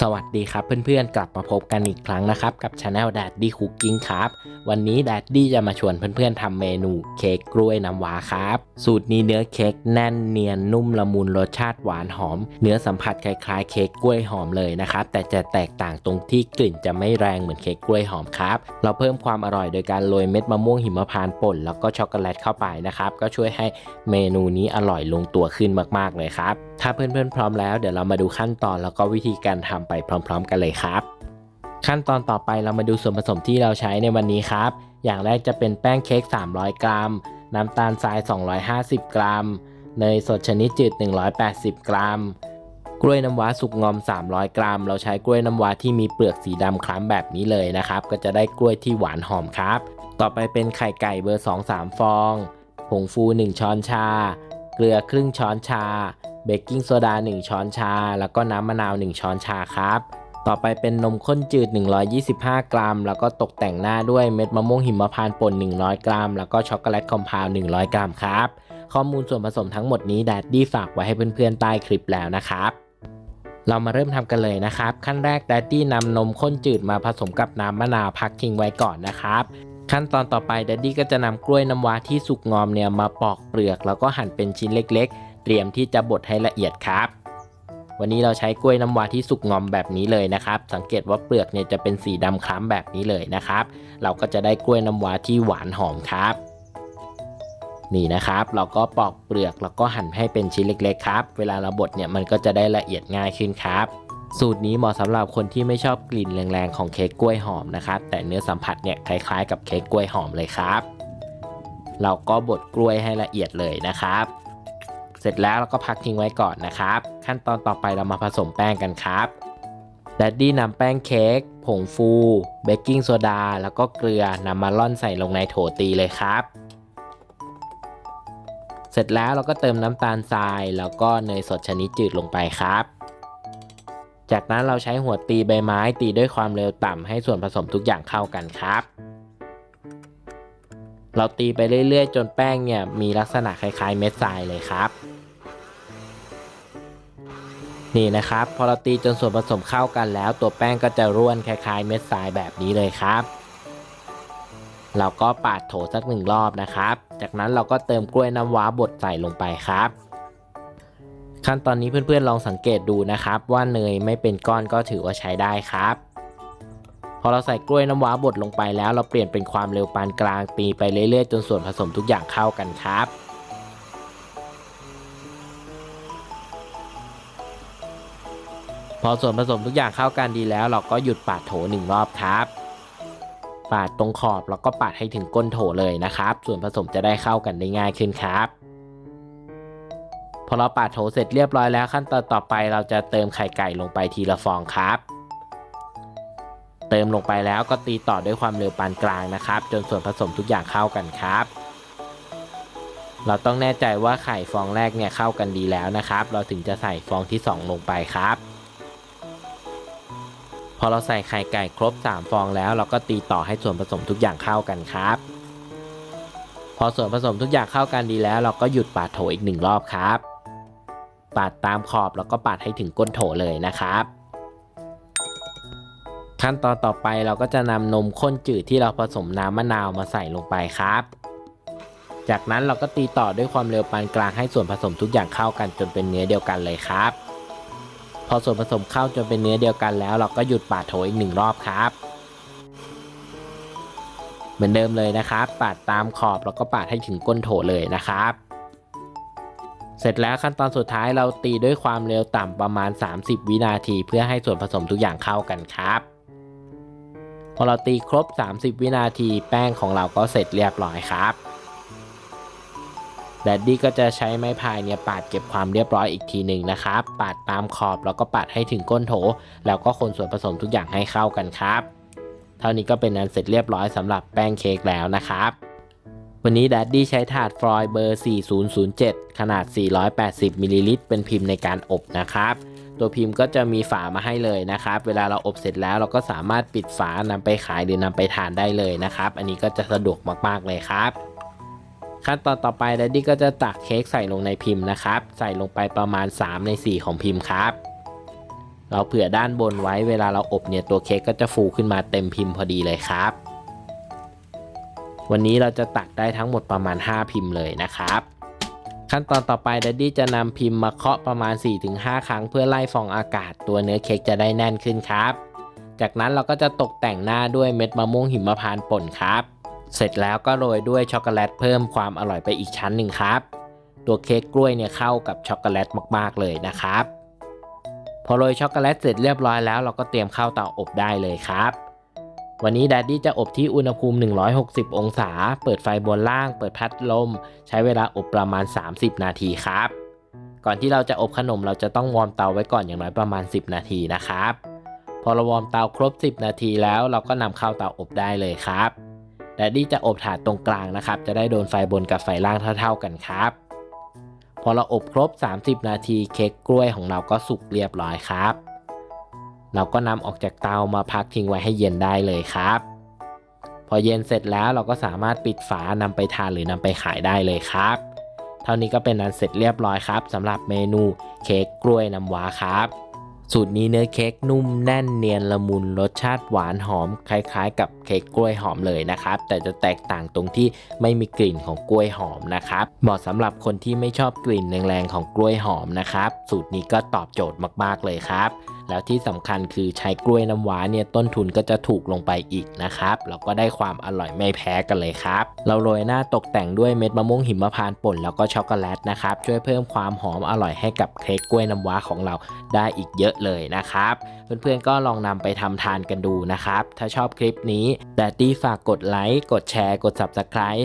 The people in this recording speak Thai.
สวัสดีครับเพื่อนๆ กลับมาพบกันอีกครั้งนะครับ กับช anel Daddy Cooking ครับ วันนี้ Daddy จะมาชวนเพื่อนๆทำเมนูเค้กกล้วยน้ำว้าครับ สูตรนี้เนื้อเค้กแน่นเนียนนุ่มละมุนรสชาติหวานหอม เนื้อสัมผัสคล้ายๆเค้กกล้วยหอมเลยนะครับ แต่จะแตกต่างตรงที่กลิ่นจะไม่แรงเหมือนเค้กกล้วยหอมครับ เราเพิ่มความอร่อยโดยการโรยเม็ดมะม่วงหิมพานต์ป่นแล้วก็ช็อกโกแลตเข้าไปนะครับ ก็ช่วยให้เมนูนี้อร่อยลงตัวขึ้นมากๆเลยครับถ้าเพื่อนๆพร้อมแล้วเดี๋ยวเรามาดูขั้นตอนแล้วก็วิธีการทำไปพร้อม ๆ กันเลยครับ ขั้นตอนต่อไปเรามาดูส่วนผสมที่เราใช้ในวันนี้ครับ อย่างแรกจะเป็นแป้งเค้ก 300 กรัม น้ำตาลทราย 250 กรัม เนยสดชนิดจืด 180 กรัม กล้วยน้ำว้าสุกงอม 300 กรัม เราใช้กล้วยน้ำว้าที่มีเปลือกสีดำคล้ำแบบนี้เลยนะครับ ก็จะได้กล้วยที่หวานหอมครับ ต่อไปเป็นไข่ไก่เบอร์ 2-3 ฟอง ผงฟู 1 ช้อนชา เกลือครึ่งช้อนชา เบกกิ้งโซดา 1 ช้อนชา แล้วก็น้ำมะนาว 1 ช้อนชาครับ ต่อไปเป็นนมข้นจืด 125 กรัม แล้วก็ตกแต่งหน้าด้วยเม็ดมะม่วงหิมพานต์ป่น 100 กรัม แล้วก็ช็อกโกแลตคอมเพล100 กรัมครับ ข้อมูลส่วนผสมทั้งหมดนี้แดดดี้ฝากไว้ให้เพื่อนๆใต้คลิปแล้วนะครับเรามาเริ่มทำกันเลยนะครับ ขั้นแรกแดดดี้นำนมข้นจืดมาผสมกับน้ำมะนาวพักทิ้งไว้ก่อนนะครับ ขั้นตอนต่อไปแดดดี้ก็จะนำกล้วยน้ำว้าที่สุกงอมเนี่ยมาปอกเปลือก แล้วก็หั่นเป็นชิ้นเล็ก เตรียมที่จะบดให้ละเอียดครับ วันนี้เราใช้กล้วยน้ำว้าที่สุกงอมแบบนี้เลยนะครับ สังเกตว่าเปลือกเนี่ยจะเป็นสีดำคล้ำแบบนี้เลยนะครับ เราก็จะได้กล้วยน้ำว้าที่หวานหอมครับ นี่นะครับ เราก็ปอกเปลือกแล้วก็หั่นให้เป็นชิ้นเล็ก ๆ ครับ เวลาเราบดเนี่ยมันก็จะได้ละเอียดง่ายขึ้นครับสูตรนี้เหมาะสำหรับคนที่ไม่ชอบกลิ่นแรงๆของเค้กกล้วยหอมนะครับ แต่เนื้อสัมผัสเนี่ยคล้ายๆกับเค้กกล้วยหอมเลยครับ เราก็บดกล้วยให้ละเอียดเลยนะครับ สร็จแล้วเราก็พักทิ้งไว้ก่อนนะครับ ขั้นตอนต่อไปเรามาผสมแป้งกันครับแดดดี้นำแป้งเค้กผงฟู เบกกิ้งโซดา แล้วก็เกลือนำมาล่อนใส่ลงในโถตีเลยครับ เสร็จแล้วเราก็เติมน้ำตาลทราย แล้วก็เนยสดชนิดจืดลงไปครับ จากนั้นเราใช้หัวตีใบไม้ตีด้วยความเร็วต่ำให้ส่วนผสมทุกอย่างเข้ากันครับ เราตีไปเรื่อยๆ จนแป้งเนี่ยมีลักษณะคล้ายๆ เม็ดทรายเลยครับ นี่นะครับ พอเราตีจนส่วนผสมเข้ากันแล้ว ตัวแป้งก็จะร่วนคล้ายๆ เม็ดทรายแบบนี้เลยครับ เราก็ปาดโถสักหนึ่งรอบนะครับ จากนั้นเราก็เติมกล้วยน้ำว้าบดใส่ลงไปครับ ขั้นตอนนี้เพื่อนๆลองสังเกตดูนะครับ ว่าเนยไม่เป็นก้อนก็ถือว่าใช้ได้ครับพอเราใส่กล้วยน้ำว้าบดลงไปแล้วเราเปลี่ยนเป็นความเร็วปานกลางตีไปเรื่อยๆ จนส่วนผสมทุกอย่างเข้ากันครับ พอส่วนผสมทุกอย่างเข้ากันดีแล้ว เราก็หยุดปาดโถหนึ่งรอบครับ ปาดตรงขอบแล้วก็ปาดให้ถึงก้นโถเลยนะครับ ส่วนผสมจะได้เข้ากันได้ง่ายขึ้นครับพอเราปาดโถเสร็จเรียบร้อยแล้วขั้นตอนต่อไปเราจะเติมไข่ไก่ลงไปทีละฟองครับ เติมลงไปแล้วก็ตีต่อด้วยความเร็วปานกลางนะครับ จนส่วนผสมทุกอย่างเข้ากันครับ เราต้องแน่ใจว่าไข่ฟองแรกเนี่ยเข้ากันดีแล้วนะครับ เราถึงจะใส่ฟองที่ 2 ลงไปครับ พอเราใส่ไข่ไก่ครบ 3 ฟองแล้ว เราก็ตีต่อให้ส่วนผสมทุกอย่างเข้ากันครับ พอส่วนผสมทุกอย่างเข้ากันดีแล้ว เราก็หยุดปาดโถอีกหนึ่งรอบครับ ปาดตามขอบแล้วก็ปาดให้ถึงก้นโถเลยนะครับ ขั้นตอนต่อไปเราก็จะนำนมข้นจืดที่เราผสมน้ำมะนาวมาใส่ลงไปครับ จากนั้นเราก็ตีต่อด้วยความเร็วปานกลางให้ส่วนผสมทุกอย่างเข้ากันจนเป็นเนื้อเดียวกันเลยครับ พอส่วนผสมเข้าจนเป็นเนื้อเดียวกันแล้ว เราก็หยุดปาดโถอีกหนึ่งรอบครับ เหมือนเดิมเลยนะครับ ปาดตามขอบแล้วก็ปาดให้ถึงก้นโถเลยนะครับ เสร็จแล้วขั้นตอนสุดท้ายเราตีด้วยความเร็วต่ำประมาณ 30 วินาทีเพื่อให้ส่วนผสมทุกอย่างเข้ากันครับพอเราตีครบ 30 วินาทีแป้งของเราก็เสร็จเรียบร้อยครับ แดดดี้ก็จะใช้ไม้พายเนี่ยปาดเก็บความเรียบร้อยอีกทีหนึ่งนะครับ ปาดตามขอบแล้วก็ปาดให้ถึงก้นโถ แล้วก็คนส่วนผสมทุกอย่างให้เข้ากันครับ เท่านี้ก็เป็นอันเสร็จเรียบร้อยสำหรับแป้งเค้กแล้วนะครับวันนี้แดดดี้ใช้ถาดฟลอยล์เบอร์ 4007 ขนาด 480 มิลลิลิตร เป็นพิมพ์ในการอบนะครับ ตัวพิมพ์ก็จะมีฝามาให้เลยนะครับ เวลาเราอบเสร็จแล้วเราก็สามารถปิดฝานำไปขายหรือนำไปทานได้เลยนะครับ อันนี้ก็จะสะดวกมากๆเลยครับ ขั้นตอนต่อไปแดดดี้ก็จะตักเค้กใส่ลงในพิมพ์นะครับ ใส่ลงไปประมาณ 3 ใน 4 ของพิมพ์ครับ เราเผื่อด้านบนไว้เวลาเราอบเนี่ยตัวเค้กก็จะฟูขึ้นมาเต็มพิมพ์พอดีเลยครับ วันนี้เราจะตัดได้ทั้งหมดประมาณ 5 พิมพ์เลยนะครับขั้นตอนต่อไปดัดดี้จะนำพิมพ์มาเคาะประมาณ 4-5 ครั้งเพื่อไล่ฟองอากาศตัวเนื้อเค้กจะได้แน่นขึ้นครับ จากนั้นเราก็จะตกแต่งหน้าด้วยเม็ดมะม่วงหิมพานต์ป่นครับ เสร็จแล้วก็โรยด้วยช็อกโกแลตเพิ่มความอร่อยไปอีกชั้นหนึ่งครับ ตัวเค้กกล้วยเนี่ยเข้ากับช็อกโกแลตมากๆเลยนะครับ พอโรยช็อกโกแลตเสร็จเรียบร้อยแล้วเราก็เตรียมเข้าเตาอบได้เลยครับ วันนี้ดัดดี้จะอบที่อุณหภูมิ 160 องศา เปิดไฟบนล่าง เปิดพัดลม ใช้เวลาอบประมาณ 30 นาทีครับ ก่อนที่เราจะอบขนมเราจะต้องวอร์มเตาไว้ก่อนอย่างน้อยประมาณ 10 นาทีนะครับ พอเราวอร์มเตาครบ 10 นาทีแล้วเราก็นำเข้าเตาอบได้เลยครับ ดัดดี้จะอบถาดตรงกลางนะครับ จะได้โดนไฟบนกับไฟล่างเท่าๆกันครับ พอเราอบครบ 30 นาทีเค้กกล้วยของเราก็สุกเรียบร้อยครับ เราก็นำออกจากเตามาพักทิ้งไว้ให้เย็นได้เลยครับ พอเย็นเสร็จแล้วเราก็สามารถปิดฝานำไปทานหรือนำไปขายได้เลยครับ เท่านี้ก็เป็นอันเสร็จเรียบร้อยครับสำหรับเมนูเค้กกล้วยน้ำว้าครับ สูตรนี้เนื้อเค้กนุ่มแน่นเนียนละมุนรสชาติหวานหอมคล้ายๆ กับเค้กกล้วยหอมเลยนะครับ แต่จะแตกต่างตรงที่ไม่มีกลิ่นของกล้วยหอมนะครับเหมาะสำหรับคนที่ไม่ชอบกลิ่นแรงๆของกล้วยหอมนะครับ สูตรนี้ก็ตอบโจทย์มากๆเลยครับ แล้วที่สำคัญคือใช้กล้วยน้ำว้าเนี่ยต้นทุนก็จะถูกลงไปอีกนะครับแล้วก็ได้ความอร่อยไม่แพ้กันเลยครับ เราโรยหน้าตกแต่งด้วยเม็ดมะม่วงหิมพานต์ป่นแล้วก็ช็อกโกแลตนะครับช่วยเพิ่มความหอมอร่อยให้กับเค้กกล้วยน้ำว้าของเราได้อีกเยอะเลยนะครับ เพื่อนๆก็ลองนำไปทำทานกันดูนะครับ ถ้าชอบคลิปนี้แดดดี้ฝากกดไลค์กดแชร์กด Subscribe